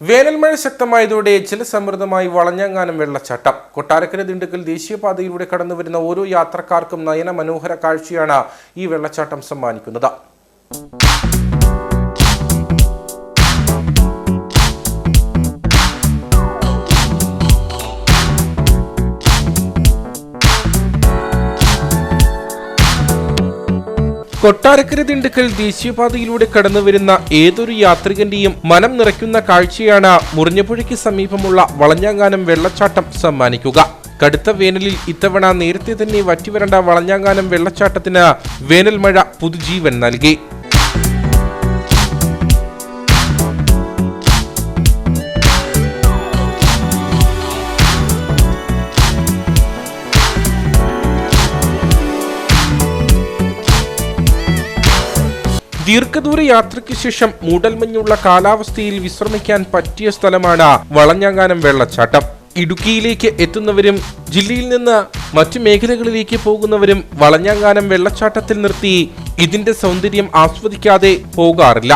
വേനൽമഴ ശക്തമായതോടെ ജലസമൃദ്ധമായി വളഞ്ഞങ്ങാനം വെള്ളച്ചാട്ടം. കൊട്ടാരക്കര ദിണ്ടുക്കൽ ദേശീയപാതയിലൂടെ കടന്നുവരുന്ന ഓരോ യാത്രക്കാർക്കും നയന മനോഹര കാഴ്ചയാണ് ഈ വെള്ളച്ചാട്ടം സമ്മാനിക്കുന്നത്. കൊട്ടാരക്കര ദിണ്ടുക്കൽ ദേശീയപാതയിലൂടെ കടന്നുവരുന്ന ഏതൊരു യാത്രികന്റെയും മനം നിറയ്ക്കുന്ന കാഴ്ചയാണ് മുറിഞ്ഞപുഴയ്ക്ക് സമീപമുള്ള വളഞ്ഞാങ്ങാനം വെള്ളച്ചാട്ടം സമ്മാനിക്കുക. കടുത്ത വേനലിൽ ഇത്തവണ നേരത്തെ തന്നെ വറ്റിവരണ്ട വളഞ്ഞാങ്ങാനം വെള്ളച്ചാട്ടത്തിന് വേനൽ മഴ പുതുജീവൻ നൽകി. ദീർഘദൂര യാത്രയ്ക്ക് ശേഷം മൂടൽമഞ്ഞുള്ള കാലാവസ്ഥയിൽ വിശ്രമിക്കാൻ പറ്റിയ സ്ഥലമാണ് വളഞ്ഞാങ്ങാനം വെള്ളച്ചാട്ടം. ഇടുക്കിയിലേക്ക് എത്തുന്നവരും ജില്ലയിൽ നിന്ന് മറ്റു മേഖലകളിലേക്ക് പോകുന്നവരും വളഞ്ഞാങ്ങാനം വെള്ളച്ചാട്ടത്തിൽ നിർത്തി ഇതിന്റെ സൗന്ദര്യം ആസ്വദിക്കാതെ പോകാറില്ല.